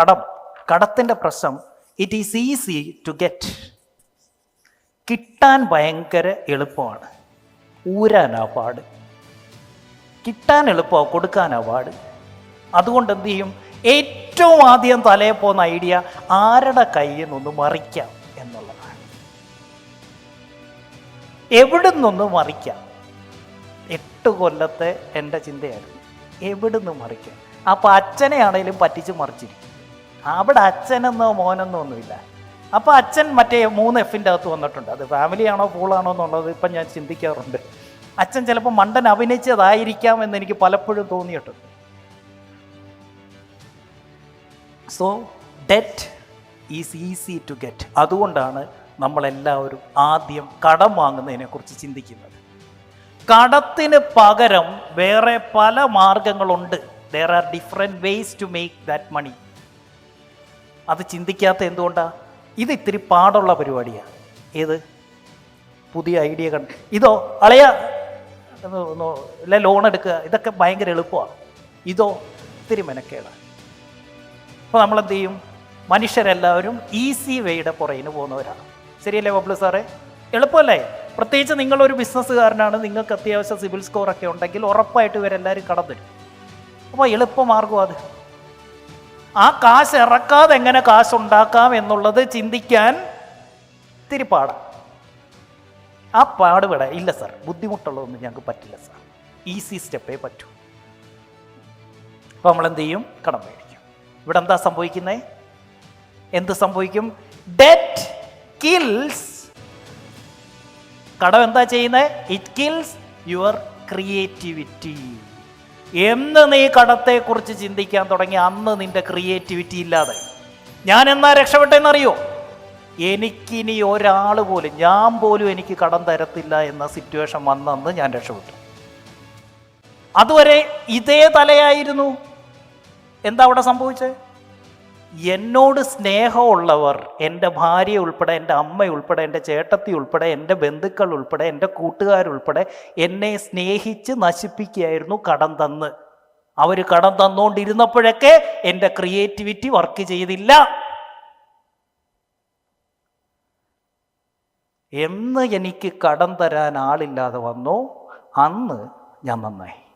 കടം കടത്തിന്റെ പ്രശ്നം it is easy to get കിട്ടാൻ ഭയങ്കര എളുപ്പമാണ്. ഊരാനാ പാട്. കിട്ടാൻ എളുപ്പമാണ് കൊടുക്കാനാ പാട്. അതുകൊണ്ട് എന്ത് ചെയ്യും? ഏറ്റവും ആദ്യം തലയിൽ പോകുന്ന ഐഡിയ ആരുടെ കയ്യിൽ നിന്ന് മറിക്കാം എന്നുള്ളതാണ്. എവിടെ നിന്ന് മറിക്കാം? എട്ട് കൊല്ലത്തെ എന്റെ ചിന്തയായിരുന്നു. എവിടെ നിന്ന് മറിക്കാം? അപ്പോൾ അച്ഛനെയാണേലും പറ്റിച്ച് മറിച്ചിരിക്കും. അവിടെ അച്ഛനെന്നോ മോനെന്നോ ഒന്നുമില്ല. അപ്പോൾ അച്ഛൻ മറ്റേ മൂന്ന് എഫിന്റെ അകത്ത് വന്നിട്ടുണ്ട്. അത് ഫാമിലിയാണോ പൂളാണോ എന്നുള്ളത് ഇപ്പം ഞാൻ ചിന്തിക്കാറുണ്ട്. അച്ഛൻ ചിലപ്പോൾ മണ്ടൻ അഭിനയിച്ചതായിരിക്കാം എന്ന് എനിക്ക് പലപ്പോഴും തോന്നിയിട്ടുണ്ട്. So debt is easy to get അതുകൊണ്ടാണ് നമ്മളെല്ലാവരും ആദ്യം കടം വാങ്ങുന്നതിനെക്കുറിച്ച് ചിന്തിക്കുന്നത്. കടത്തിന് പകരം വേറെ പല മാർഗങ്ങളുണ്ട്. There are different ways to make that money അത് ചിന്തിക്കാത്ത എന്തുകൊണ്ടാണ് ഇത് ഇത്തിരി പാടുള്ള പരിപാടിയാണ് ഏത്? പുതിയ ഐഡിയ കണ്ട് ഇതോ അളയ. അല്ല ലോൺ എടുക്കുക. ഇതൊക്കെ ഭയങ്കര എളുപ്പമാണ് ഇതോ ഇത്തിരി മെനക്കേടാണ് അപ്പോൾ നമ്മളെന്ത് ചെയ്യും? മനുഷ്യരെല്ലാവരും ഈസി വേയുടെ പുറകിന് പോകുന്നവരാണ് ശരിയല്ലേ ബബ്ലു സാറേ? എളുപ്പമല്ലേ? പ്രത്യേകിച്ച് നിങ്ങളൊരു ബിസിനസ്സുകാരനാണ് നിങ്ങൾക്ക് അത്യാവശ്യം സിവിൽ സ്കോറൊക്കെ ഉണ്ടെങ്കിൽ ഉറപ്പായിട്ട് ഇവരെല്ലാവരും കടന്നു തരും. അപ്പോൾ എളുപ്പമാർഗം അത്. ആ കാശ് ഇറക്കാതെ എങ്ങനെ കാശ് ഉണ്ടാക്കാം എന്നുള്ളത് ചിന്തിക്കാൻ ഇത്തിരി പാടാണ് ആ പാടുപെട ഇല്ല സാർ ബുദ്ധിമുട്ടുള്ളതൊന്നും ഞങ്ങൾക്ക് പറ്റില്ല സാർ. ഈസി സ്റ്റെപ്പേ പറ്റൂ. അപ്പോൾ നമ്മൾ എന്ത് ചെയ്യും? കടം മേടിക്കും. ഇവിടെ എന്താ സംഭവിക്കുന്നത് എന്ത് സംഭവിക്കും? ഡെറ്റ് കിൽസ് കടം എന്താ ചെയ്യുന്നത് ഇറ്റ് കിൽസ് യുവർ ക്രിയേറ്റിവിറ്റി എന്ന് നീ കടത്തെക്കുറിച്ച് ചിന്തിക്കാൻ തുടങ്ങി അന്ന് നിന്റെ ക്രിയേറ്റിവിറ്റി ഇല്ലാതെ. ഞാൻ എന്നാ രക്ഷപ്പെട്ടെന്നറിയോ? എനിക്കിനി ഒരാൾ പോലും ഞാൻ പോലും എനിക്ക് കടം തരത്തില്ല എന്ന സിറ്റുവേഷൻ വന്നെന്ന് ഞാൻ രക്ഷപ്പെട്ടു. അതുവരെ ഇതേ തലയായിരുന്നു. എന്താ അവിടെ സംഭവിച്ചത്? എന്നോട് സ്നേഹമുള്ളവർ എന്റെ ഭാര്യ ഉൾപ്പെടെ എന്റെ അമ്മ ഉൾപ്പെടെ എന്റെ ചേട്ടത്തി ഉൾപ്പെടെ എന്റെ ബന്ധുക്കൾ ഉൾപ്പെടെ എന്റെ കൂട്ടുകാരുൾപ്പെടെ എന്നെ സ്നേഹിച്ച് നശിപ്പിക്കുകയായിരുന്നു കടം തന്ന്. അവർ കടം തന്നുകൊണ്ടിരുന്നപ്പോഴൊക്കെ എന്റെ ക്രിയേറ്റിവിറ്റി വർക്ക് ചെയ്തില്ല. എന്ന് എനിക്ക് കടം തരാൻ ആളില്ലാതെ വന്നു. അന്ന് ഞാൻ നന്നായി.